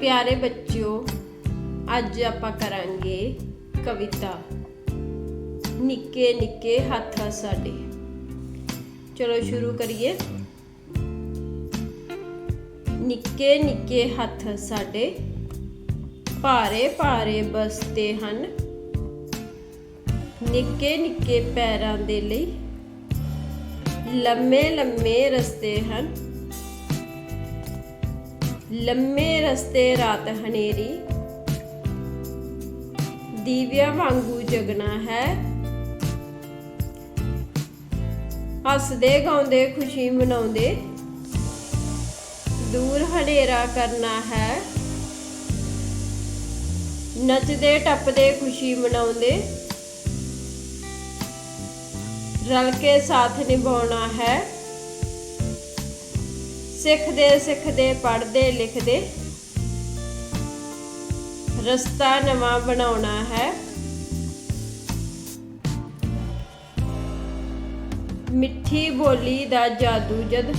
ਪਿਆਰੇ ਬੱਚਿਓ, ਅੱਜ ਆਪਾਂ ਕਰਾਂਗੇ ਕਵਿਤਾ। ਨਿੱਕੇ ਨਿੱਕੇ ਹੱਥ ਸਾਡੇ। ਚਲੋ ਸ਼ੁਰੂ ਕਰੀਏ। ਨਿੱਕੇ ਨਿੱਕੇ ਹੱਥ ਸਾਡੇ। ਭਾਰੇ ਭਾਰੇ ਬਸਤੇ ਹਨ। ਨਿੱਕੇ ਨਿੱਕੇ ਪੈਰਾਂ ਦੇ ਲਈ ਲੰਮੇ ਲੰਮੇ ਰਸਤੇ ਹਨ। ਲੰਮੇ ਰਸਤੇ ਰਾਤ ਹਨੇਰੀ। ਦੀਵਿਆਂ ਵਾਂਗੂ ਜਗਣਾ ਹੈ। ਹੱਸਦੇ, ਗਾਉਂਦੇ, ਖੁਸ਼ੀ ਮਨਾਉਂਦੇ। ਦੂਰ ਹਨੇਰਾ ਕਰਨਾ ਹੈ। ਨੱਚਦੇ, ਟੱਪਦੇ, ਖੁਸ਼ੀ ਮਨਾਉਂਦੇ। ਰਲ ਕੇ ਸਾਥ ਨਿਭਾਉਣਾ ਹੈ। ਸਿੱਖਦੇ ਸਿੱਖਦੇ, ਪੜ੍ਹਦੇ, ਲਿਖਦੇ। ਰਸਤਾ ਨਵਾਂ ਬਣਾਉਣਾ ਹੈ। ਮਿੱਠੀ ਬੋਲੀ ਦਾ ਜਾਦੂ ਜਦ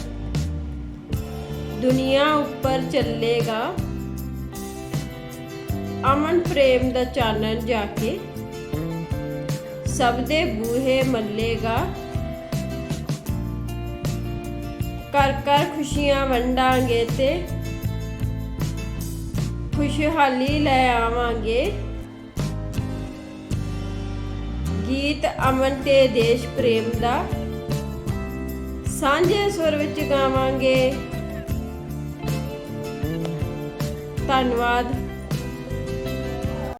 ਦੁਨੀਆ ਉੱਪਰ ਚੱਲੇਗਾ, ਅਮਨ ਪ੍ਰੇਮ ਦਾ ਚਾਨਣ ਜਾ ਕੇ ਸਭ ਦੇ ਬੂਹੇ ਮੱਲੇਗਾ। ਕਰ ਕਰ ਖੁਸ਼ੀਆਂ ਵੰਡਾਂਗੇ ਤੇ ਖੁਸ਼ਹਾਲੀ ਲੈ ਆਵਾਂਗੇ। ਗੀਤ ਅਮਨ ਤੇ ਦੇਸ਼ ਪ੍ਰੇਮ ਦਾ ਸਾਂਝੇ ਸੁਰ ਵਿੱਚ ਗਾਵਾਂਗੇ। ਧੰਨਵਾਦ।